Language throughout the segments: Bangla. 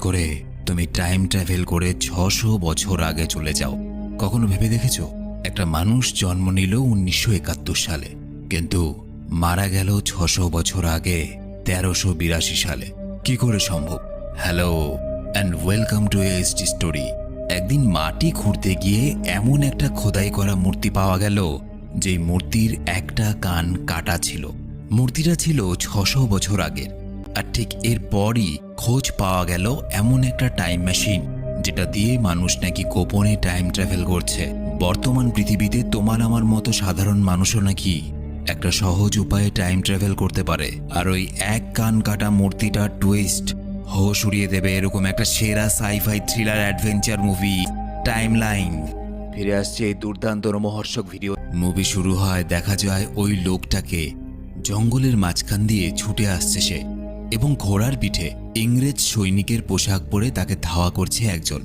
করে তুমি টাইম ট্রাভেল করে ছশো বছর আগে চলে যাও। কখনো ভেবে দেখেছ? একটা মানুষ জন্ম নিল উনিশশো একাত্তর সালে, কিন্তু মারা গেল ছশো বছর আগে তেরোশো বিরাশি সালে। কি করে সম্ভব? Hello and welcome to ST story একদিন মাটি খুঁড়তে গিয়ে এমন একটা খোদাই করা মূর্তি পাওয়া গেল যে মূর্তির একটা কান কাটা ছিল। মূর্তিটা ছিল ছশো বছর আগের। আর ঠিক এরপরই খোঁজ পাওয়া গেল এমন একটা টাইম মেশিন যেটা দিয়ে মানুষ নাকি গোপনে টাইম ট্রাভেল করছে। বর্তমান পৃথিবীতে তোমার আমার মতো সাধারণ মানুষও নাকি একটা সহজ উপায়ে টাইম ট্রাভেল করতে পারে। আর ওই এক কান কাটা মূর্তিটা টুইস্ট হোশ উড়িয়ে দেবে এরকম একটা সেরা sci-fi thriller adventure movie timeline ফিরে আসছে এই দুর্দান্ত রোমহর্ষক ভিডিও মুভি শুরু হয়, দেখা যায় ওই লোকটাকে জঙ্গলের মাঝখান দিয়ে ছুটে আসছে সে। এবং ঘোড়ার পিঠে ইংরেজ সৈনিকের পোশাক পরে তাকে ধাওয়া করছে একজন।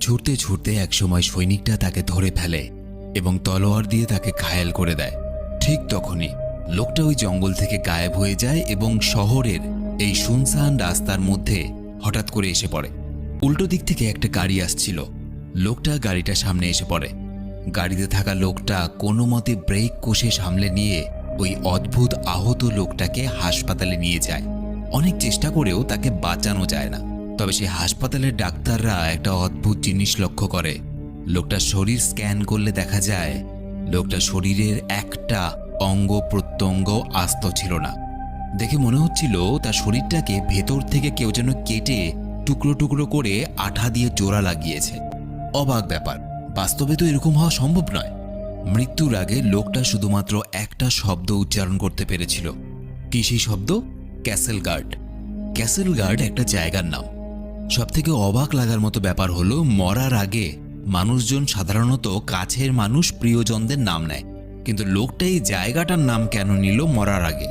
ছুটতে ছুটতে একসময় সৈনিকটা তাকে ধরে ফেলে এবং তলোয়ার দিয়ে তাকে ঘায়াল করে দেয়। ঠিক তখনই লোকটা ওই জঙ্গল থেকে গায়েব হয়ে যায় এবং শহরের এই শুনসান রাস্তার মধ্যে হঠাৎ করে এসে পড়ে। উল্টো দিক থেকে একটা গাড়ি আসছিল। লোকটা গাড়িটা সামনে এসে পড়ে। গাড়িতে থাকা লোকটা কোনো মতে ব্রেক কষে সামলে নিয়ে ওই অদ্ভুত আহত লোকটাকে হাসপাতালে নিয়ে যায়। অনেক চেষ্টা করেও তাকে বাঁচানো যায় না। তবে সেই হাসপাতালের ডাক্তাররা একটা অদ্ভুত জিনিস লক্ষ্য করে। লোকটার শরীর স্ক্যান করলে দেখা যায় লোকটা শরীরের একটা অঙ্গ প্রত্যঙ্গ আস্ত ছিল না। দেখে মনে হচ্ছিল তার শরীরটাকে ভেতর থেকে কেউ যেন কেটে টুকরো টুকরো করে আঠা দিয়ে জোড়া লাগিয়েছে। অবাক ব্যাপার, বাস্তবে তো এরকম হওয়া সম্ভব নয়। মৃত্যুর আগে লোকটা শুধুমাত্র একটা শব্দ উচ্চারণ করতে পেরেছিল। কি সেই শব্দ? ক্যাসেল গার্ড ক্যাসেল গার্ড একটা জায়গার নাম। সবথেকে অবাক লাগার মতো ব্যাপার হলো, মরার আগে মানুষজন সাধারণত কাছের মানুষ প্রিয়জনদের নাম নেয়। কিন্তু লোকটা এই জায়গাটার নাম কেন নিল মরার আগে?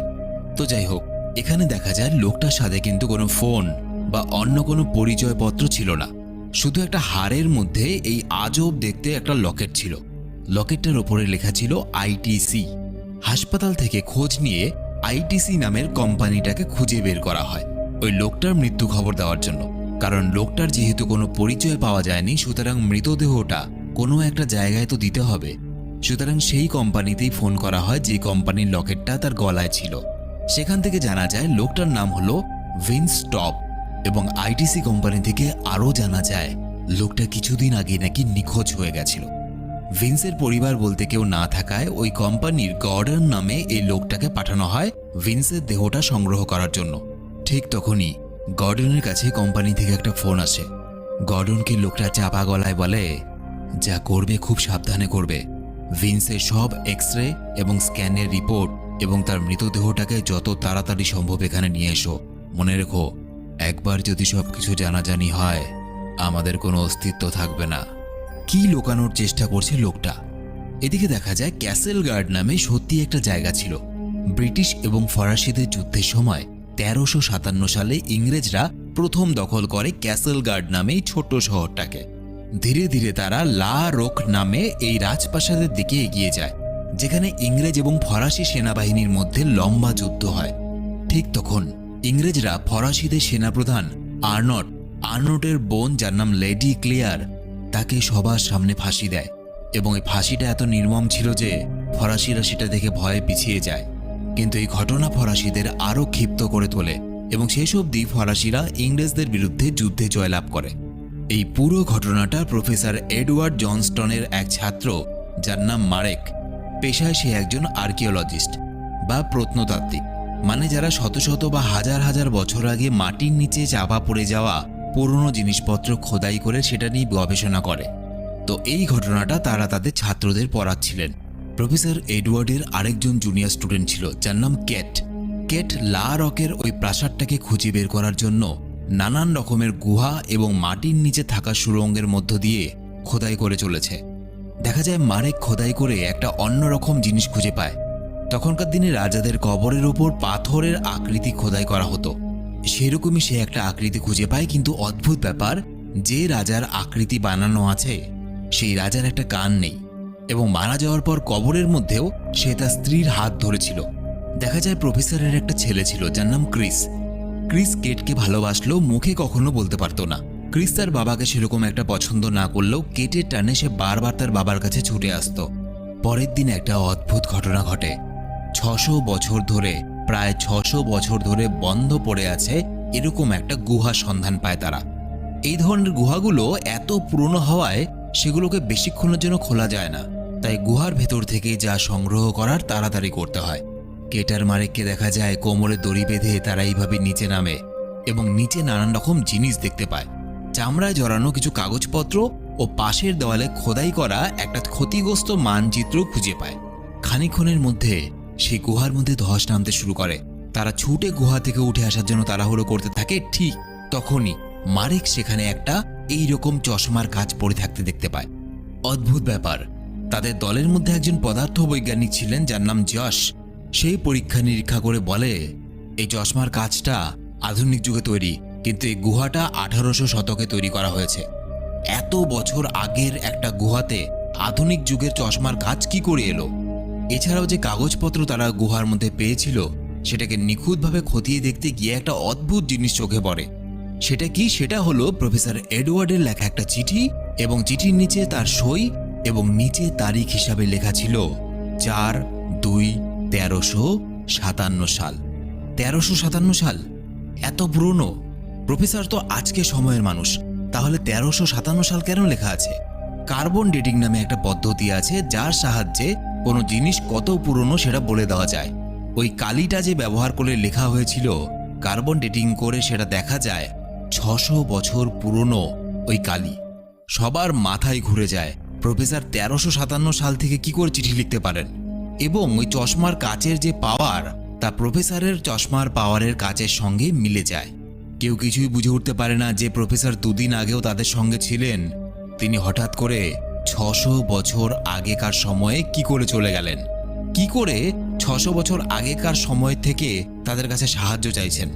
তো যাই হোক, এখানে দেখা যায় লোকটার সাথে কিন্তু কোনো ফোন বা অন্য কোনো পরিচয়পত্র ছিল না। শুধু একটা হাড়ের মধ্যে এই আজব দেখতে একটা লকেট ছিল। লকেটটার ওপরে লেখা ছিল আইটিসি। হাসপাতাল থেকে খোঁজ নিয়ে আইটিসি নামের কোম্পানিটাকে খুঁজে বের করা হয় ওই লোকটার মৃত্যু খবর দেওয়ার জন্য। কারণ লোকটার যেহেতু কোনো পরিচয় পাওয়া যায়নি, সুতরাং মৃতদেহটা কোনো একটা জায়গায় তো দিতে হবে। সুতরাং সেই কোম্পানিতেই ফোন করা হয়, যে কোম্পানির লকেটটা তার গলায় ছিল। সেখান থেকে জানা যায়, লোকটার নাম হলো ভিন্স টপ এবং আইটিসি কোম্পানি থেকে আরও জানা যায়, লোকটা কিছুদিন আগে নাকি নিখোঁজ হয়ে গেছিল। ভিন্সের পরিবার বলতে কেউ না থাকায় ওই কোম্পানির গর্ডন নামে এই লোকটাকে পাঠানো হয় ভিন্সের দেহটা সংগ্রহ করার জন্য। ঠিক তখনই গর্ডনের কাছে কোম্পানি থেকে একটা ফোন আসে। গর্ডনকে লোকটা চাপা গলায় বলে, যা করবে খুব সাবধানে করবে। ভিন্সের সব এক্স রে এবং স্ক্যানের রিপোর্ট এবং তার মৃতদেহটাকে যত তাড়াতাড়ি সম্ভব এখানে নিয়ে এসো। মনে রেখো, একবার যদি সবকিছু জানাজানি হয়, আমাদের কোনো অস্তিত্ব থাকবে না। কি লুকানোর চেষ্টা করছে লোকটা? এদিকে দেখা যায় ক্যাসেল গার্ড নামে সত্যি একটা জায়গা ছিল। ব্রিটিশ এবং ফরাসিদের যুদ্ধের সময় তেরোশো সাতান্ন সালে ইংরেজরা প্রথম দখল করে ক্যাসেল গার্ড নামে এই ছোট্ট শহরটাকে। ধীরে ধীরে তারা লা রোক নামে এই রাজপ্রাসাদের দিকে এগিয়ে যায়, যেখানে ইংরেজ এবং ফরাসি সেনাবাহিনীর মধ্যে লম্বা যুদ্ধ হয়। ঠিক তখন ইংরেজরা ফরাসিদের সেনাপ্রধান আর্নট, আর্নটের বোন যার নাম লেডি ক্লিয়ার তাকে সবার সামনে ফাঁসি দেয় এবং এই ফাঁসিটা এত নির্মম ছিল যে ফরাসিরা সেটা দেখে ভয়ে পিছিয়ে যায়। কিন্তু এই ঘটনা ফরাসিদের আরও ক্ষিপ্ত করে তোলে এবং শেষ অবধি ফরাসিরা ইংরেজদের বিরুদ্ধে যুদ্ধে জয়লাভ করে। এই পুরো ঘটনাটা প্রফেসর এডওয়ার্ড জনস্টনের এক ছাত্র, যার নাম মারেক, পেশায় সে একজন আর্কিওলজিস্ট বা প্রত্নতাত্ত্বিক মানে যারা শত শত বা হাজার হাজার বছর আগে মাটির নিচে চাপা পড়ে যাওয়া পুরনো জিনিসপত্র খোদাই করে সেটা নিয়ে গবেষণা করে। তো এই ঘটনাটা তারা তাদের ছাত্রদের পড়াচ্ছিলেন। প্রফেসর এডওয়ার্ডের আরেকজন জুনিয়র স্টুডেন্ট ছিল, যার নাম কেট কেট লা রকের ওই প্রাসাদটাকে খুঁজে বের করার জন্য নানান রকমের গুহা এবং মাটির নিচে থাকা সুরঙ্গের মধ্য দিয়ে খোদাই করে চলেছে। দেখা যায় মারেক খোদাই করে একটা অন্যরকম জিনিস খুঁজে পায়। তখনকার দিনে রাজাদের কবরের ওপর পাথরের আকৃতি খোদাই করা হতো। সেরকমই সে একটা আকৃতি খুঁজে পায়, কিন্তু অদ্ভুত ব্যাপার, যে রাজার আকৃতি বানানো আছে, সেই রাজার একটা কান নেই। এবং মারা যাওয়ার পর কবরের মধ্যেও সে তার স্ত্রীর হাত ধরেছিল। দেখা যায় প্রফেসরের একটা ছেলে ছিল, যার নাম ক্রিস। ক্রিস কেটকে ভালোবাসলেও মুখে কখনো বলতে পারতো না। ক্রিস তার বাবাকে সেরকম একটা পছন্দ না করলেও কেটের টানে সে বারবার তার বাবার কাছে ছুটে আসতো। পরের দিন একটা অদ্ভুত ঘটনা ঘটে। ছশো বছর ধরে প্রায় ছশো বছর ধরে বন্ধ পড়ে আছে এরকম একটা গুহা সন্ধান পায় তারা। এই ধরনের গুহাগুলো এত পুরনো হওয়ায় সেগুলোকে বেশিক্ষণের জন্য খোলা যায় না। তাই গুহার ভেতর থেকে যা সংগ্রহ করার তাড়াতাড়ি করতে হয়। কেটার মারেককে দেখা যায় কোমরে দড়ি বেঁধে তারা এইভাবে নিচে নামে এবং নিচে নানান রকম জিনিস দেখতে পায়। চামড়ায় জড়ানো কিছু কাগজপত্র ও পাশের দেওয়ালে খোদাই করা একটা ক্ষতিগ্রস্ত মানচিত্র খুঁজে পায়। খানিক্ষণের মধ্যে সেই গুহার মধ্যে ধস নামতে শুরু করে। তারা ছুটে গুহা থেকে উঠে আসার জন্য তাড়াহুড়ো করতে থাকে, ঠিক তখনই মারেক সেখানে একটা এই রকম চশমার কাজ পড়ে থাকতে দেখতে পায়। অদ্ভুত ব্যাপার, তাদের দলের মধ্যে একজন পদার্থ বৈজ্ঞানিক ছিলেন যার নাম যশ। সেই পরীক্ষা নিরীক্ষা করে বলে, এই চশমার কাজটা আধুনিক যুগে তৈরি, কিন্তু এই গুহাটা আঠারোশো শতকে তৈরি করা হয়েছে। এত বছর আগের একটা গুহাতে আধুনিক যুগের চশমার কাজ কি করে এলো? এছাড়াও যে কাগজপত্র তারা গুহার মধ্যে পেয়েছিল, সেটাকে নিখুঁতভাবে খতিয়ে দেখতে গিয়ে একটা অদ্ভুত জিনিস চোখে পড়ে। সেটা কি? সেটা হলো প্রফেসর এডওয়ার্ডের লেখা একটা চিঠি এবং চিঠির নিচে তার সই এবং নিচে তারিখ হিসাবে লেখা ছিল চার দুই তেরোশো সাতান্ন সাল। তেরোশো সাতান্ন সাল? এত পুরনো? প্রফেসর তো আজকে সময়ের মানুষ। তাহলে তেরোশো সাতান্ন সাল কেন লেখা আছে? কার্বন ডেটিং নামে একটা পদ্ধতি আছে যার সাহায্যে কোনো জিনিস কত পুরনো সেটা বলে দেওয়া যায়। ওই কালিটা যে ব্যবহার করে লেখা হয়েছিল, কার্বন ডেটিং করে সেটা দেখা যায় ছশো বছর পুরনো ওই কালি। সবার মাথায় ঘুরে যায়, প্রফেসর তেরোশো সাতান্ন সাল থেকে কি করে চিঠি লিখতে পারেন? এবং ওই চশমার কাচের যে পাওয়ার, তা প্রফেসরের চশমার পাওয়ারের কাচের সঙ্গে মিলে যায়। কেউ কিছুই বুঝে উঠতে পারে না যে প্রফেসর দুদিন আগেও তাদের সঙ্গে ছিলেন। তিনি হঠাৎ করে ছশো বছর আগেকার সময়ে কি করে চলে গেলেন? কি করে ছশো বছর আগেকার সময় থেকে তাদের কাছে সাহায্য চাইছেন?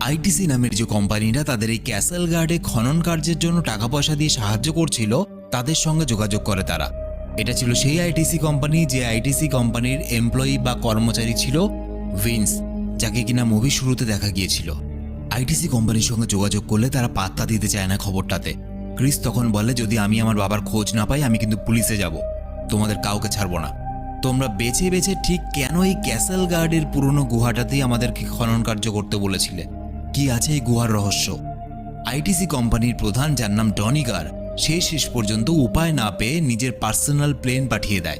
আইটিসি নামের যে কোম্পানিটা তাদের এই ক্যাসেল গার্ডে খনন কার্যের জন্য টাকা পয়সা দিয়ে সাহায্য করছিল, তাদের সঙ্গে যোগাযোগ করে তারা। এটা ছিল সেই আইটিসি কোম্পানি যে আইটিসি কোম্পানির এমপ্লয়ি বা কর্মচারী ছিল ভিন্স, যাকে কিনা মুভি শুরুতে দেখা গিয়েছিল। আইটিসি কোম্পানির সঙ্গে যোগাযোগ করলে তারা পাত্তা দিতে চায় না খবরটাতে। ক্রিস তখন বলে, যদি আমি আমার বাবার খোঁজ না পাই, আমি কিন্তু পুলিশে যাব। তোমাদের কাউকে ছাড়বো না। তোমরা বেছে বেছে ঠিক কেন এই ক্যাসেল গার্ডের পুরনো গুহাটাতেই আমাদেরকে খনন কার্য করতে বলেছিলে? কি আছে এই গুহার রহস্য? আইটিসি কোম্পানির প্রধান, যার নাম ডনিগার সে শেষ পর্যন্ত উপায় না পেয়ে নিজের পার্সোনাল প্লেন পাঠিয়ে দেয়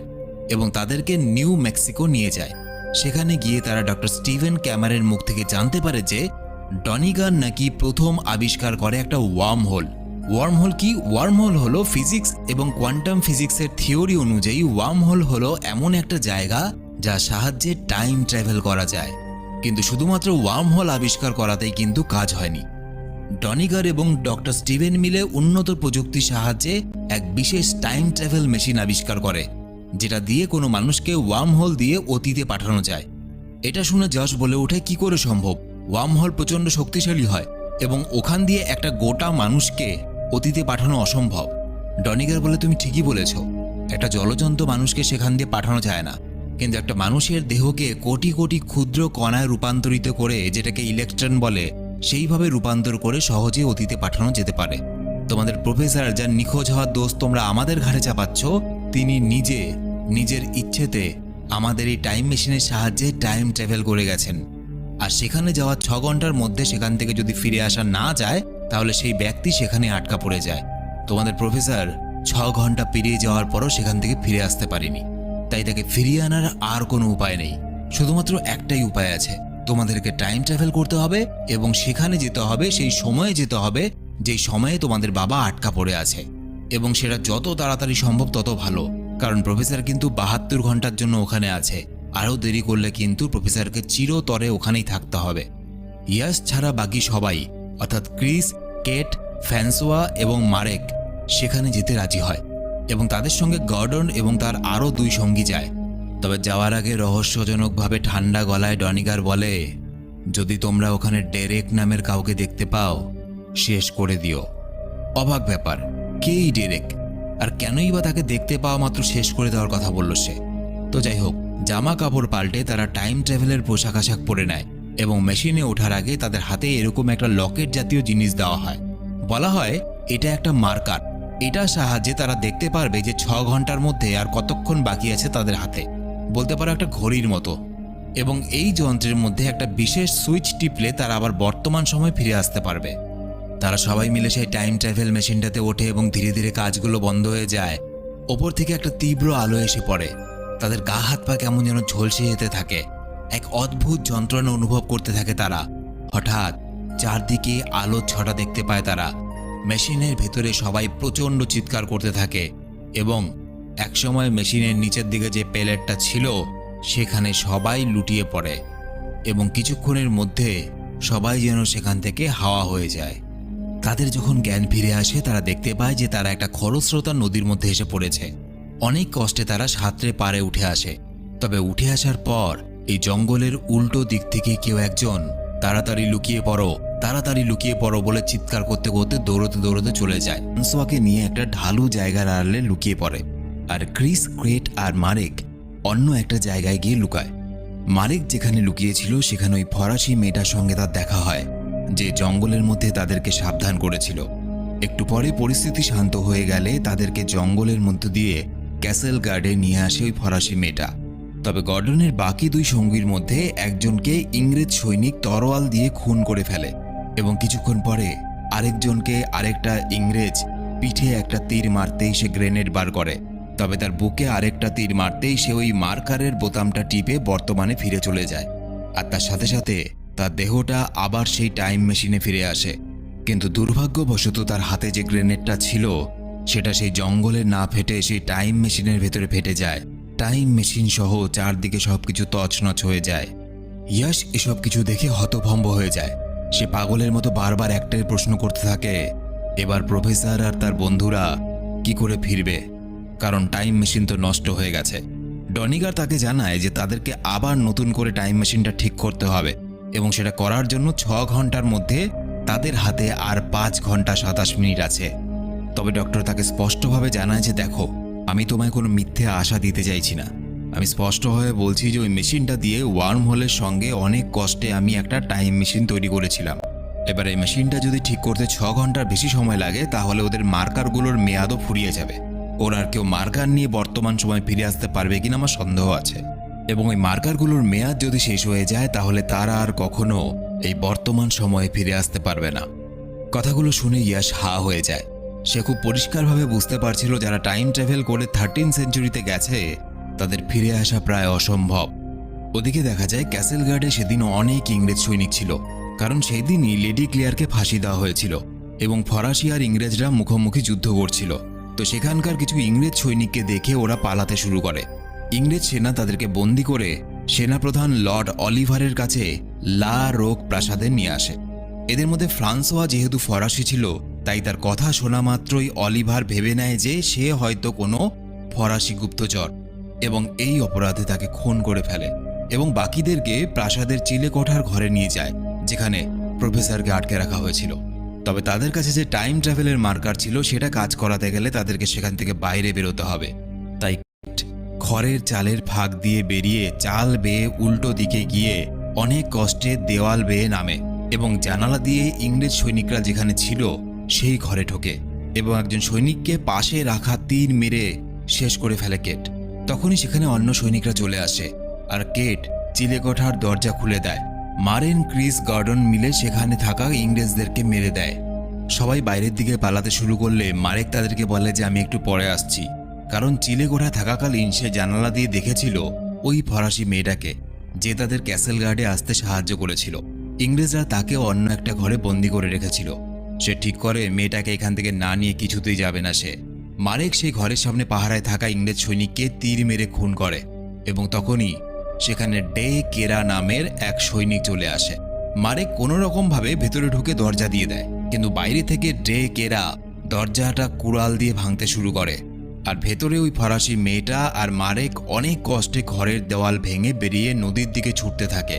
এবং তাদেরকে নিউ মেক্সিকো নিয়ে যায়। সেখানে গিয়ে তারা ডক্টর স্টিভেন ক্যামারের মুখ থেকে জানতে পারে যে ডনিগার নাকি প্রথম আবিষ্কার করে একটা ওয়ার্ম হোল ওয়ার্ম হোল কি? ওয়ার্ম হোল ফিজিক্স এবং কোয়ান্টাম ফিজিক্সের থিওরি অনুযায়ী ওয়ার্ম হোল হলো এমন একটা জায়গা যা সাহায্যে টাইম ট্রাভেল করা যায়। কিন্তু শুধুমাত্র ওয়ার্ম হোল আবিষ্কার করাতেই কিন্তু কাজ হয়নি। ডনিগার এবং ডক্টর স্টিভেন মিলে উন্নত প্রযুক্তির সাহায্যে এক বিশেষ টাইম ট্রাভেল মেশিন আবিষ্কার করে, যেটা দিয়ে কোনো মানুষকে ওয়ার্ম হোল দিয়ে অতীতে পাঠানো যায়। এটা শুনে যশ বলে ওঠে, কি করে সম্ভব? ওয়ার্ম হোল প্রচণ্ড শক্তিশালী হয় এবং ওখান দিয়ে একটা গোটা মানুষকে অতীতে পাঠানো অসম্ভব। ডনিগার বলে তুমি ঠিকই বলেছ, একটা জলজন্ত মানুষকে সেখান দিয়ে পাঠানো যায় না। কিন্তু একটা মানুষের দেহকে কোটি কোটি ক্ষুদ্র কণায় রূপান্তরিত করে, যেটাকে ইলেকট্রন বলে, সেইভাবে রূপান্তর করে সহজে অতীতে পাঠানো যেতে পারে। তোমাদের প্রফেসর যার নিখোঁজ হওয়ার দোষ তোমরা আমাদের ঘাড়ে চাপাচ্ছ, তিনি নিজে, নিজের ইচ্ছেতে আমাদের এই টাইম মেশিনের সাহায্যে টাইম ট্রাভেল করে গেছেন। আর সেখানে যাওয়ার ছ ঘণ্টার মধ্যে সেখান থেকে যদি ফিরে আসা না যায় তাহলে সেই ব্যক্তি সেখানে আটকা পড়ে যায়। তোমাদের প্রফেসর ছ ঘণ্টা পেরিয়ে যাওয়ার পরও সেখান থেকে ফিরে আসতে পারেনি। তাই তাকে ফিরিয়ে আনার আর কোনো উপায় নেই। শুধুমাত্র একটাই উপায় আছে। তোমাদেরকে টাইম ট্রাভেল করতে হবে এবং সেখানে যেতে হবে, সেই সময়ে যেতে হবে, যেই সময়ে তোমাদের বাবা আটকা পড়ে আছে। এবং সেটা যত তাড়াতাড়ি সম্ভব তত ভালো। কারণ প্রফেসর কিন্তু বাহাত্তর ঘণ্টার জন্য ওখানে আছে। আরও দেরি করলে কিন্তু প্রফেসরকে চিরতরে ওখানেই থাকতে হবে। ইয়াস ছাড়া বাকি সবাই অর্থাৎ ক্রিস, কেট, ফ্যান্সোয়া এবং মারেক সেখানে যেতে রাজি হয় এবং তাদের সঙ্গে গর্ডন এবং তার আরও দুই সঙ্গী যায়। তবে যাওয়ার আগে রহস্যজনকভাবে ঠান্ডা গলায় ডনিগার বলে, যদি তোমরা ওখানে ডেরেক নামের কাউকে দেখতে পাও, শেষ করে দিও। অবাক ব্যাপার, কেই ডেরেক? আর কেনই বা তাকে দেখতে পাওয়া মাত্র শেষ করে দেওয়ার কথা বলল সে? তো যাই হোক, জামা কাপড় পাল্টে তারা টাইম ট্রাভেলের পোশাক আশাক পরে নেয় এবং মেশিনে ওঠার আগে তাদের হাতে এরকম একটা লকেট জাতীয় জিনিস দেওয়া হয়। বলা হয়, এটা একটা মার্কার। এটার সাহায্যে তারা দেখতে পারবে যে ছ ঘণ্টার মধ্যে আর কতক্ষণ বাকি আছে তাদের হাতে। বলতে পারো একটা ঘড়ির মতো। এবং এই যন্ত্রের মধ্যে একটা বিশেষ সুইচ টিপলে তারা আবার বর্তমান সময় ফিরে আসতে পারবে। তারা সবাই মিলে সেই টাইম ট্রাভেল মেশিনটাতে ওঠে এবং ধীরে ধীরে কাজগুলো বন্ধ হয়ে যায়। ওপর থেকে একটা তীব্র আলো এসে পড়ে। তাদের গা হাত পা কেমন যেন ঝলসে যেতে থাকে। এক অদ্ভুত যন্ত্রণা অনুভব করতে থাকে তারা। হঠাৎ চারদিকে আলোর ছটা দেখতে পায় তারা। মেশিনের ভেতরে সবাই প্রচণ্ড চিৎকার করতে থাকে এবং একসময় মেশিনের নিচের দিকে যে প্যালেটটা ছিল, সেখানে সবাই লুটিয়ে পড়ে এবং কিছুক্ষণের মধ্যে সবাই যেন সেখান থেকে হাওয়া হয়ে যায়। তাদের যখন জ্ঞান ফিরে আসে, তারা দেখতে পায় যে তারা একটা খরস্রোতা নদীর মধ্যে এসে পড়েছে। অনেক কষ্টে তারা সাঁতরে পারে উঠে আসে। তবে উঠে আসার পর এই জঙ্গলের উল্টো দিক থেকে কেউ একজন, তাড়াতাড়ি লুকিয়ে পড়ো, তাড়াতাড়ি লুকিয়ে পড়ো বলে চিৎকার করতে করতে দৌড়তে দৌড়তে চলে যায়। ফ্রান্সোয়াকে নিয়ে একটা ঢালু জায়গার আড়ালে লুকিয়ে পড়ে আর ক্রিস, ক্রেট আর মারেক অন্য একটা জায়গায় গিয়ে লুকায়। মারেক যেখানে লুকিয়েছিল সেখানে ওই ফরাসি মেয়েটার সঙ্গে তার দেখা হয়, যে জঙ্গলের মধ্যে তাদেরকে সাবধান করেছিল। একটু পরে পরিস্থিতি শান্ত হয়ে গেলে তাদেরকে জঙ্গলের মধ্য দিয়ে ক্যাসেল গার্ডে নিয়ে আসে ওই ফরাসি মেয়েটা। তবে গর্ডনের বাকি দুই সঙ্গীর মধ্যে একজনকে ইংরেজ সৈনিক তরোয়াল দিয়ে খুন করে ফেলে এবং কিছুক্ষণ পরে আরেকজনকে আরেকটা ইংরেজ পিঠে একটা তীর মারতেই সে গ্রেনেড বার করে। তবে তার বুকে আরেকটা তীর মারতেই সে ওই মার্কারের বোতামটা টিপে বর্তমানে ফিরে চলে যায়। আর তার সাথে সাথে তার দেহটা আবার সেই টাইম মেশিনে ফিরে আসে। কিন্তু দুর্ভাগ্যবশত তার হাতে যে গ্রেনেডটা ছিল, সেটা সেই জঙ্গলে না ফেটে সেই টাইম মেশিনের ভেতরে ফেটে যায়। টাইম মেশিন সহ চারদিকে সবকিছু তছনছ হয়ে যায়। ইয়াশ এসব কিছু দেখে হতভম্ব হয়ে যায়। সে পাগলের মতো বারবার একটাই প্রশ্ন করতে থাকে, এবার প্রফেসর আর তার বন্ধুরা কি করে ফিরবে? কারণ টাইম মেশিন তো নষ্ট হয়ে গেছে। ডনিগার তাকে জানায় যে তাদেরকে আবার নতুন করে টাইম মেশিনটা ঠিক করতে হবে এবং সেটা করার জন্য ছ ঘণ্টার মধ্যে তাদের হাতে আর পাঁচ ঘণ্টা সাতাশ মিনিট আছে। তবে ডক্টর তাকে স্পষ্টভাবে জানায় যে, দেখো আমি তোমায় কোনো মিথ্যে আশা দিতে চাইছি না। আমি স্পষ্টভাবে বলছি যে ওই মেশিনটা দিয়ে ওয়ার্ম হোলের সঙ্গে অনেক কষ্টে আমি একটা টাইম মেশিন তৈরি করেছিলাম। এবার এই মেশিনটা যদি ঠিক করতে ছ ঘণ্টার বেশি সময় লাগে, তাহলে ওদের মার্কারগুলোর মেয়াদও ফুরিয়ে যাবে। ওরা আর কেউ মার্কার নিয়ে বর্তমান সময় ফিরে আসতে পারবে কিনা আমার সন্দেহ আছে। এবং ওই মার্কারগুলোর মেয়াদ যদি শেষ হয়ে যায়, তাহলে তারা আর কখনো এই বর্তমান সময়ে ফিরে আসতে পারবে না। কথাগুলো শুনে ইয়াস হা হয়ে যায়। সে খুব পরিষ্কারভাবে বুঝতে পারছিল যারা টাইম ট্রাভেল করে থার্টিন সেঞ্চুরিতে গেছে, তাদের ফিরে আসা প্রায় অসম্ভব। ওদিকে দেখা যায় ক্যাসেল গার্ডে সেদিন অনেক ইংরেজ সৈনিক ছিল, কারণ সেই দিনই লেডি ক্লিয়ারকে ফাঁসি দেওয়া হয়েছিল এবং ফরাসি আর ইংরেজরা মুখোমুখি যুদ্ধ করছিল। তো সেখানকার কিছু ইংরেজ সৈনিককে দেখে ওরা পালাতে শুরু করে। ইংরেজ সেনা তাদেরকে বন্দি করে সেনাপ্রধান লর্ড অলিভারের কাছে লা রোগ প্রাসাদে নিয়ে আসে। এদের মধ্যে ফ্রান্সোয়া যেহেতু ফরাসি ছিল তাই তার কথা শোনা মাত্রই অলিভার ভেবে নেয় যে সে হয়তো কোনো ফরাসি গুপ্তচর এবং এই অপরাধে তাকে খুন করে ফেলে এবং বাকিদেরকে প্রাসাদের চিলে কোঠার ঘরে নিয়ে যায়, যেখানে প্রফেসরকে আটকে রাখা হয়েছিল। তবে তাদের কাছে যে টাইম ট্রাভেলের মার্কার ছিল, সেটা কাজ করাতে গেলে তাদেরকে সেখান থেকে বাইরে বেরোতে হবে। তাই খড়ের চালের ফাঁক দিয়ে বেরিয়ে চাল বেয়ে উল্টো দিকে গিয়ে অনেক কষ্টে দেওয়াল বেয়ে নামে এবং জানালা দিয়ে ইংরেজ সৈনিকরা যেখানে ছিল সেই ঘরে ঢোকে এবং একজন সৈনিককে পাশে রাখা তীর মেরে শেষ করে ফেলে কেট। তখনই সেখানে অন্য সৈনিকরা চলে আসে আর কেট চিলেকোঠার দরজা খুলে দেয়। মারেন ক্রিস গার্ডন মিলে সেখানে থাকা ইংরেজদেরকে মেরে দেয়। সবাই বাইরের দিকে পালাতে শুরু করলে মারেক তাদেরকে বলে যে, আমি একটু পরে আসছি। কারণ চিলেকোঠা থাকাকালীন সে জানালা দিয়ে দেখেছিল ওই ফরাসি মেয়েটাকে, যে তাদের ক্যাসেল গার্ডে আসতে সাহায্য করেছিল। ইংরেজরা তাকে অন্য একটা ঘরে বন্দি করে রেখেছিল। সে ঠিক করে মেয়েটাকে এখান থেকে না নিয়ে কিছুতেই যাবে না সে। মারেক সেই ঘরের সামনে পাহারায় থাকা ইংরেজ সৈনিককে তীর মেরে খুন করে এবং তখনই সেখানে ডে কেরা নামের এক সৈনিক চলে আসে। মারেক কোনো রকমভাবে ভেতরে ঢুকে দরজা দিয়ে দেয়, কিন্তু বাইরে থেকে ডে কেরা দরজাটা কুড়াল দিয়ে ভাঙতে শুরু করে। আর ভেতরে ওই ফরাসি মেয়েটা আর মারেক অনেক কষ্টে ঘরের দেওয়াল ভেঙে বেরিয়ে নদীর দিকে ছুটতে থাকে।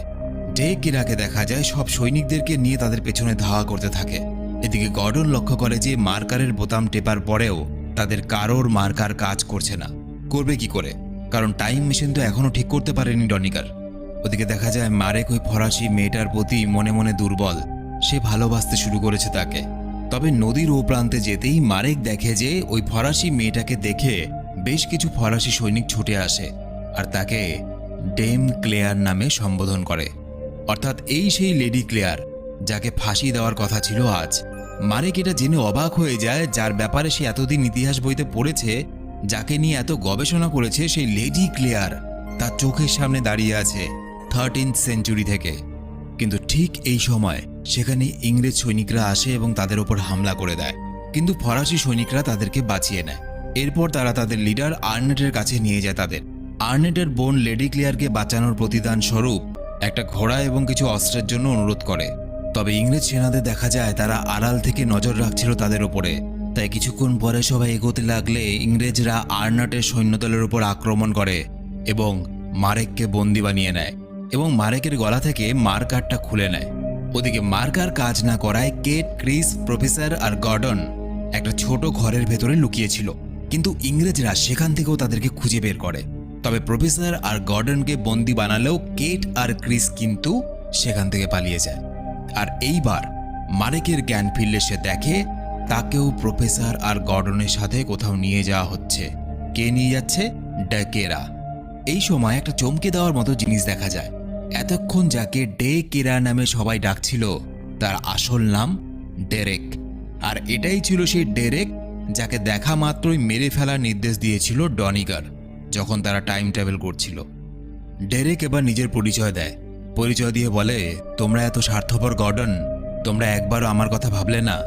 ডে কেরাকে দেখা যায় সব সৈনিকদেরকে নিয়ে তাদের পেছনে ধাওয়া করতে থাকে। এদিকে গর্ডন লক্ষ্য করে যে মার্কারের বোতাম টেপার পরেও তাদের কারোর মার্কার কাজ করছে না। করবে কি করে? কারণ টাইম মেশিন তো এখনও ঠিক করতে পারেনি ডনিকার। ওদিকে দেখা যায় মারেক ওই ফরাসি মেয়েটার প্রতি মনে মনে দুর্বল। সে ভালোবাসতে শুরু করেছে তাকে। তবে নদীর ও প্রান্তে যেতেই মারেক দেখে যে ওই ফরাসি মেয়েটাকে দেখে বেশ কিছু ফরাসি সৈনিক ছুটে আসে আর তাকে ডেম ক্লেয়ার নামে সম্বোধন করে। অর্থাৎ এই সেই লেডি ক্লেয়ার, যাকে ফাঁসি দেওয়ার কথা ছিল আজ। মারেক এটা জেনে অবাক হয়ে যায় যার ব্যাপারে সে এতদিন ইতিহাস বইতে পড়েছে, যাকে নিয়ে এত গবেষণা করেছে সেই লেডি ক্লেয়ার। তার চোখের সামনে দাঁড়িয়ে আছে থার্টিন্থ সেঞ্চুরি থেকে। কিন্তু ঠিক এই সময় সেখানে ইংরেজ সৈনিকরা আসে এবং তাদের ওপর হামলা করে দেয়। কিন্তু ফরাসি সৈনিকরা তাদেরকে বাঁচিয়ে নেয়। এরপর তারা তাদের লিডার আর্নেটের কাছে নিয়ে যায় তাদের। আর্নেটের বোন লেডি ক্লিয়ারকে বাঁচানোর প্রতিদান স্বরূপ একটা ঘোড়া এবং কিছু অস্ত্রের জন্য অনুরোধ করে। তবে ইংরেজ সেনাদের দেখা যায় তারা আড়াল থেকে নজর রাখছিল তাদের ওপরে তাই কিছুক্ষণ পরে সবাই এগোতে লাগলে ইংরেজরা আর্নাটের সৈন্যদলের উপর আক্রমণ করে এবং মারেককে বন্দি বানিয়ে নেয় এবং মারেকের গলা থেকে মার্কারটা খুলে নেয়। ওদিকে মার্কার কাজ না করায় কেট, ক্রিস, প্রফেসর আর গর্ডন একটা ছোট ঘরের ভেতরে লুকিয়েছিল। কিন্তু ইংরেজরা সেখান থেকেও তাদেরকে খুঁজে বের করে। তবে প্রফেসর আর গর্ডনকে বন্দি বানালেও কেট আর ক্রিস কিন্তু সেখান থেকে পালিয়ে যায়। আর এইবার মারেকের জ্ঞান ফিরলে সে দেখে তাকেও প্রফেসর আর গর্ডনের সাথে কোথাও নিয়ে যাওয়া হচ্ছে। কে নিয়ে যাচ্ছে? ডেকেরা। এই সময় একটা চমকে দেওয়ার মতো জিনিস দেখা যায়। এতক্ষণ যাকে ডে কেরা নামে সবাই ডাকছিল, তার আসল নাম ডেরেক। আর এটাই ছিল সেই ডেরেক যাকে দেখা মাত্রই মেরে ফেলার নির্দেশ দিয়েছিল ডনিগার, যখন তারা টাইম ট্রাভেল করছিল। ডেরেক এবার নিজের পরিচয় দেয়। পরিচয় দিয়ে বলে, তোমরা এত স্বার্থপর গর্ডন, তোমরা একবারও আমার কথা ভাবলে না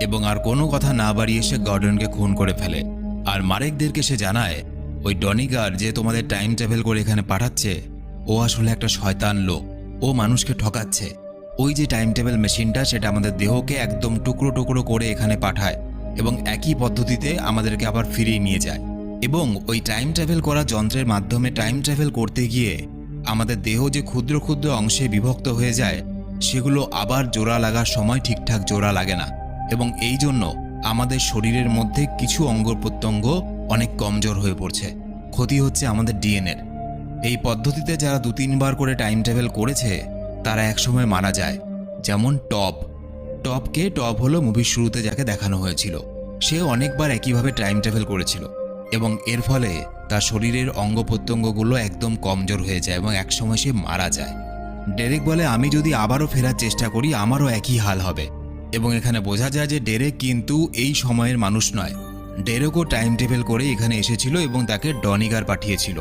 এবং আর কোনো কথা না বাড়িয়ে সে গর্ডনকে খুন করে ফেলে। আর মারেকদেরকে সে জানায়, ওই ডনিগার যে তোমাদের টাইম ট্রাভেল করে এখানে পাঠাচ্ছে, ও আসলে একটা শয়তান লোক। ও মানুষকে ঠকাচ্ছে। ওই যে টাইম টেবিল মেশিনটা, সেটা আমাদের দেহকে একদম টুকরো টুকরো করে এখানে পাঠায় এবং একই পদ্ধতিতে আমাদেরকে আবার ফিরিয়ে নিয়ে যায়। এবং ওই টাইম ট্রাভেল করা যন্ত্রের মাধ্যমে টাইম ট্রাভেল করতে গিয়ে আমাদের দেহ যে ক্ষুদ্র ক্ষুদ্র অংশে বিভক্ত হয়ে যায়, সেগুলো আবার জোড়া লাগার সময় ঠিকঠাক জোড়া লাগে না এবং এই জন্য আমাদের শরীরের মধ্যে কিছু অঙ্গ প্রত্যঙ্গ অনেক কমজোর হয়ে পড়ছে। ক্ষতি হচ্ছে আমাদের ডিএনএর এই পদ্ধতিতে যারা দু তিনবার করে টাইম ট্রাভেল করেছে, তারা একসময় মারা যায়। যেমন টপ টপকে টপ হলো মুভির শুরুতে যাকে দেখানো হয়েছিল। সে অনেকবার একইভাবে টাইম ট্রাভেল করেছিল এবং এর ফলে তার শরীরের অঙ্গ প্রত্যঙ্গগুলো একদম কমজোর হয়ে যায় এবং একসময় সে মারা যায়। ডেরেক বলে, আমি যদি আবারও ফেরার চেষ্টা করি, আমারও একই হাল হবে। এবং এখানে বোঝা যায় যে ডেরেক কিন্তু এই সময়ের মানুষ নয়। ডেরেকও টাইম টেবিল করে এখানে এসেছিল এবং তাকে ডনিগার পাঠিয়েছিল।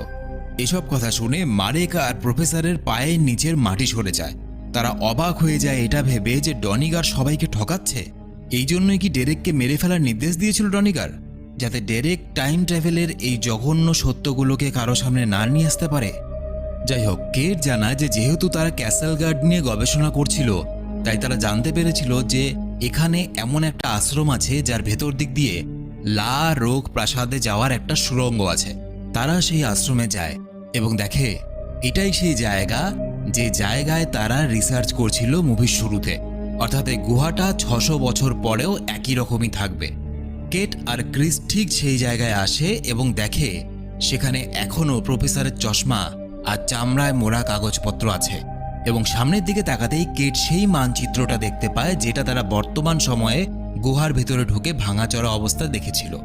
এসব কথা শুনে মারেক আর প্রফেসরের পায়ের নিচের মাটি সরে যায়। তারা অবাক হয়ে যায় এটা ভেবে যে ডনিগার সবাইকে ঠকাচ্ছে। এই জন্যই কি ডেরেককে মেরে ফেলার নির্দেশ দিয়েছিল ডনিগার? যাতে ডেরেক টাইম ট্রাভেলের এই জঘন্য সত্যগুলোকে কারও সামনে না নিয়ে আসতে পারে। যাই হোক কেট জানায় যে যেহেতু তারা ক্যাসেল গার্ড নিয়ে গবেষণা করছিল, তাই তারা জানতে পেরেছিল যে এখানে এমন একটা আশ্রম আছে যার ভেতর দিক দিয়ে লা রোগ প্রাসাদে যাওয়ার একটা সুড়ঙ্গ আছে। তারা সেই আশ্রমে যায় এবং দেখে, এটাই সেই জায়গা যে জায়গায় তারা রিসার্চ করছিল মুভির শুরুতে। অর্থাৎ এই গুহাটা ছশো বছর পরেও একই রকমই থাকবে। কেট আর ক্রিস ঠিক সেই জায়গায় আসে এবং দেখে, সেখানে এখনও প্রফেসরের চশমা আর চামড়ায় মোড়া কাগজপত্র আছে। এবং সামনের দিকে তাকাতেই কেট সেই মানচিত্রটা দেখতে পায় যেটা তারা বর্তমান সময়ে গুহার ভেতরে ঢুকে ভাঙাচড়া অবস্থা দেখেছিল।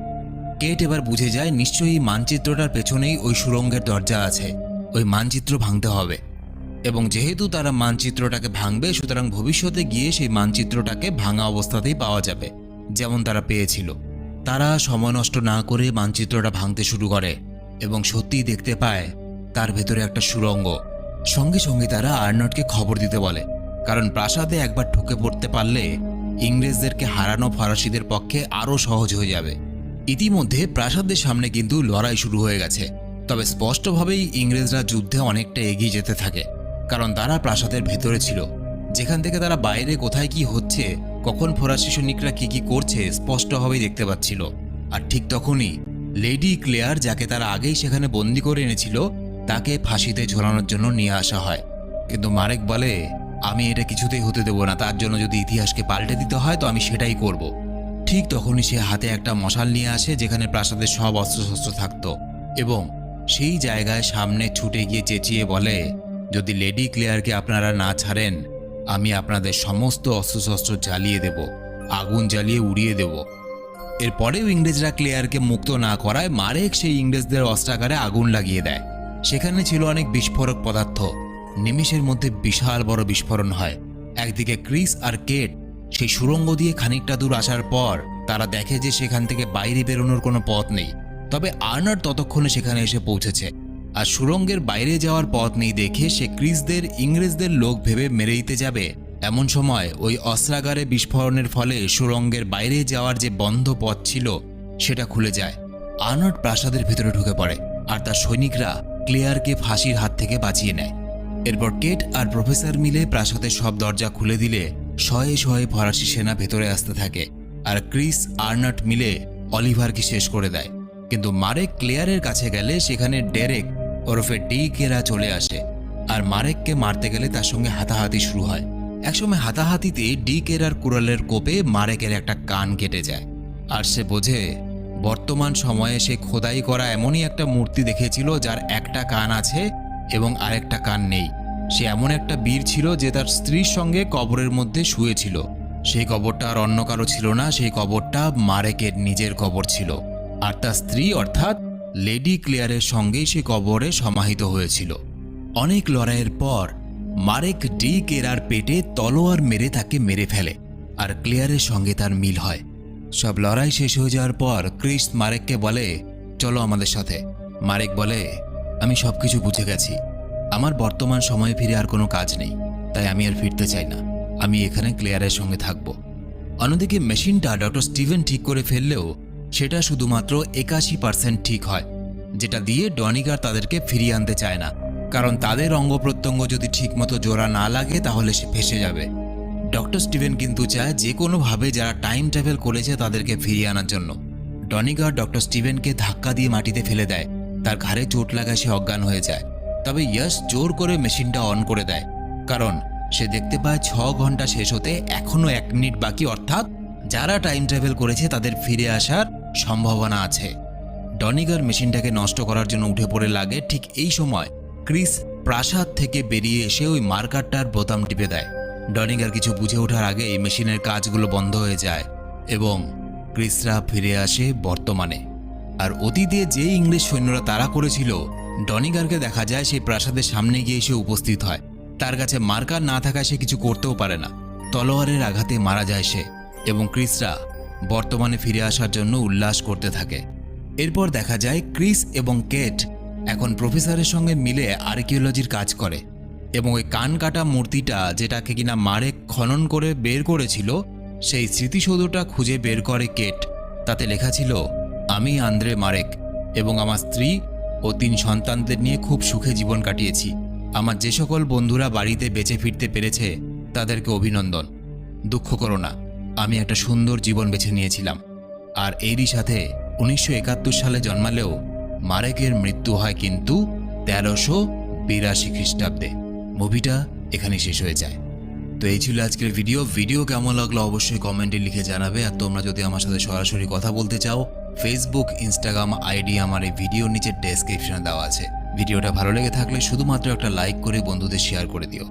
কেট এবার বুঝে যায় নিশ্চয়ই মানচিত্রটার পেছনেই ওই সুরঙ্গের দরজা আছে, ওই মানচিত্র ভাঙতে হবে। এবং যেহেতু তারা মানচিত্রটাকে ভাঙবে, সুতরাং ভবিষ্যতে গিয়ে সেই মানচিত্রটাকে ভাঙা অবস্থাতেই পাওয়া যাবে, যেমন তারা পেয়েছিল। তারা সময় নষ্ট না করে মানচিত্রটা ভাঙতে শুরু করে এবং সত্যিই দেখতে পায় তার ভেতরে একটা সুরঙ্গ সঙ্গে সঙ্গে তারা আর্নটকে খবর দিতে বলে, কারণ প্রাসাদে একবার ঢুকে পড়তে পারলে ইংরেজদেরকে হারানো ফরাসিদের পক্ষে আরও সহজ হয়ে যাবে। ইতিমধ্যে প্রাসাদের সামনে কিন্তু লড়াই শুরু হয়ে গেছে, তবে স্পষ্টভাবেই ইংরেজরা যুদ্ধে অনেকটা এগিয়ে যেতে থাকে, কারণ তারা প্রাসাদের ভেতরে ছিল। যেখান থেকে তারা বাইরে কোথায় কি হচ্ছে কখন ফরাসি সৈনিকরা কি কি করছে স্পষ্টভাবেই দেখতে পাচ্ছিল। আর ঠিক তখনই লেডি ক্লেয়ার, যাকে তারা আগেই সেখানে বন্দি করে এনেছিল, তাকে ফাঁসিতে ঝোলানোর জন্য নিয়ে আসা হয়। কিন্তু মারেক বলে, আমি এটা কিছুতেই হতে দেব না, তার জন্য যদি ইতিহাসকে পাল্টে দিতে হয়, তো আমি সেটাই করব। ঠিক তখনই সে হাতে একটা মশাল নিয়ে আসে, যেখানে প্রাসাদের সব অস্ত্রশস্ত্র থাকতো। এবং সেই জায়গায় সামনে ছুটে গিয়ে চেঁচিয়ে বলে, যদি লেডি ক্লেয়ারকে আপনারা না ছাড়েন আমি আপনাদের সমস্ত অস্ত্রশস্ত্র জ্বালিয়ে দেব, আগুন জ্বালিয়ে উড়িয়ে দেব। এরপরেও ইংরেজরা ক্লেয়ারকে মুক্ত না করায় মারেক সেই ইংরেজদের অস্ত্রাগারে আগুন লাগিয়ে দেয়। সেখানে ছিল অনেক বিস্ফোরক পদার্থ। নিমিষের মধ্যে বিশাল বড় বিস্ফোরণ হয়। একদিকে ক্রিস আর কেট, সেই সুড়ঙ্গ দিয়ে খানিকটা দূর আসার পর তারা দেখে যে সেখান থেকে বাইরে বেরোনোর কোনো পথ নেই। তবে আর্নার ততক্ষণে সেখানে এসে পৌঁছেছে। আর সুরঙ্গের বাইরে যাওয়ার পথ নেই দেখে সে ক্রিসদের, ইংরেজদের লোক ভেবে মেরে দিতে যাবে। এমন সময় ওই অস্ত্রাগারে বিস্ফোরণের ফলে সুরঙ্গের বাইরে যাওয়ার যে বন্ধ পথ ছিল, সেটা খুলে যায়। আর্নট প্রাসাদের ভেতরে ঢুকে পড়ে আর তার সৈনিকরা ক্লেয়ারকে ফাঁসির হাত থেকে বাঁচিয়ে নেয়। এরপর কেট আর প্রফেসর মিলে প্রাসাদের সব দরজা খুলে দিলে শয়ে শয়ে ফরাসি সেনা ভেতরে আসতে থাকে আর ক্রিস আর্নট মিলে অলিভারকে শেষ করে দেয়। কিন্তু মারেক ক্লেয়ারের কাছে গেলে সেখানে ডেরেক ওরফে ডি কেরা চলে আসে আর মারেককে মারতে গেলে তার সঙ্গে হাতাহাতি শুরু হয়। একসময় হাতাহাতিতে ডি কেরার কুড়ালের কোপে মারেকের একটা কান কেটে যায় আর সে বোঝে, বর্তমান সময়ে সে খোদাই করা এমনই একটা মূর্তি দেখেছিল যার একটা কান আছে এবং আরেকটা কান নেই। সে এমন একটা বীর ছিল যে তার স্ত্রীর সঙ্গে কবরের মধ্যে শুয়েছিল। সেই কবরটা আর অন্য কারও ছিল না, সেই কবরটা মারেকের নিজের কবর ছিল। আর তার স্ত্রী অর্থাৎ লেডি ক্লেয়ারের সঙ্গেই সে কবরে সমাহিত হয়েছিল। অনেক লড়াইয়ের পর, মারেক ডি কেরার পেটে তলোয়ার মেরে তাকে মেরে ফেলে, আর ক্লেয়ারের সঙ্গে তার মিল হয়। সব লড়াই শেষ হয়ে যাওয়ার পর, ক্রিস মারেককে বলে, চলো আমাদের সাথে। মারেক বলে, আমি সবকিছু বুঝে গেছি। আমার বর্তমান সময়ে ফিরে আর কোনো কাজ নেই, তাই আমি আর ফিরতে চাই না। আমি এখানে ক্লেয়ারের সঙ্গে থাকব। অন্যদিকে মেশিনটা ডক্টর স্টিভেন ঠিক করে ফেললেও সেটা শুধুমাত্র একাশি পার্সেন্ট ঠিক হয়, যেটা দিয়ে ডনিগার তাদেরকে ফিরিয়ে আনতে চায় না। কারণ তাদের অঙ্গ প্রত্যঙ্গ যদি ঠিকমতো জোড়া না লাগে, তাহলে সে ফেসে যাবে। ডক্টর স্টিভেন কিন্তু চায় যে কোনোভাবে যারা টাইম ট্রাভেল করেছে তাদেরকে ফিরিয়ে আনার জন্য। ডনিগার ডক্টর স্টিভেনকে ধাক্কা দিয়ে মাটিতে ফেলে দেয়। তার ঘাড়ে চোট লাগায় সে অজ্ঞান হয়ে যায়। তবে ইয়াস জোর করে মেশিনটা অন করে দেয়। কারণ সে দেখতে পায় ছ ঘণ্টা শেষ হতে এখনও এক মিনিট বাকি, অর্থাৎ যারা টাইম ট্রাভেল করেছে তাদের ফিরে আসার সম্ভাবনা আছে। ডনিগার মেশিনটাকে নষ্ট করার জন্য উঠে পড়ে লাগে ঠিক এই সময় ক্রিস প্রাসাদ থেকে বেরিয়ে এসে ওই মার্কারটার বোতাম টিপে দেয়। ডনিগার কিছু বুঝে ওঠার আগে এই মেশিনের কাজগুলো বন্ধ হয়ে যায় এবং ক্রিসরা ফিরে আসে বর্তমানে। আর অতীতে যে ইংরেজ সৈন্যরা তারা করেছিল, ডনিগারকে দেখা যায় সেই প্রাসাদের সামনে গিয়ে এসে উপস্থিত হয়। তার কাছে মার্কার না থাকায় সে কিছু করতেও পারে না। তলোয়ারের আঘাতে মারা যায় সে এবং ক্রিসরা বর্তমানে ফিরে আসার জন্য উল্লাস করতে থাকে। এরপর দেখা যায় ক্রিস এবং কেট এখন প্রফেসরের সঙ্গে মিলে আর্কিওলজির কাজ করে এবং ওই কান কাটা মূর্তিটা যেটাকে কিনা মারে খনন করে বের করেছিল, সেই স্মৃতিসৌধটা খুঁজে বের করে কেট। তাতে লেখা ছিল, আমি আন্দ্রে মারেক এবং আমার স্ত্রী ও তিন সন্তানদের নিয়ে খুব সুখে জীবন কাটিয়েছি। আমার যে সকল বন্ধুরা বাড়িতে বেঁচে ফিরতে পেরেছে, তাদেরকে অভিনন্দন। দুঃখ করো না। আমি একটা সুন্দর জীবন বেছে নিয়েছিলাম। আর এরই সাথে উনিশশো একাত্তর সালে জন্মালেও মারেকের মৃত্যু হয় কিন্তু তেরোশো বিরাশি খ্রিস্টাব্দে। মুভিটা এখানে শেষ হয়ে যায়। তো এই ছিল আজকের ভিডিও। ভিডিও কেমন লাগল অবশ্যই কমেন্টে লিখে জানাবে। আর তোমরা যদি আমার সাথে সরাসরি কথা বলতে চাও ফেসবুক ইনস্টাগ্রাম আইডি আমার এই ভিডিওর নিচে ডেসক্রিপশনে দেওয়া আছে। ভিডিওটা ভালো লেগে থাকলে শুধুমাত্র একটা লাইক করে বন্ধুদের শেয়ার করে দিও।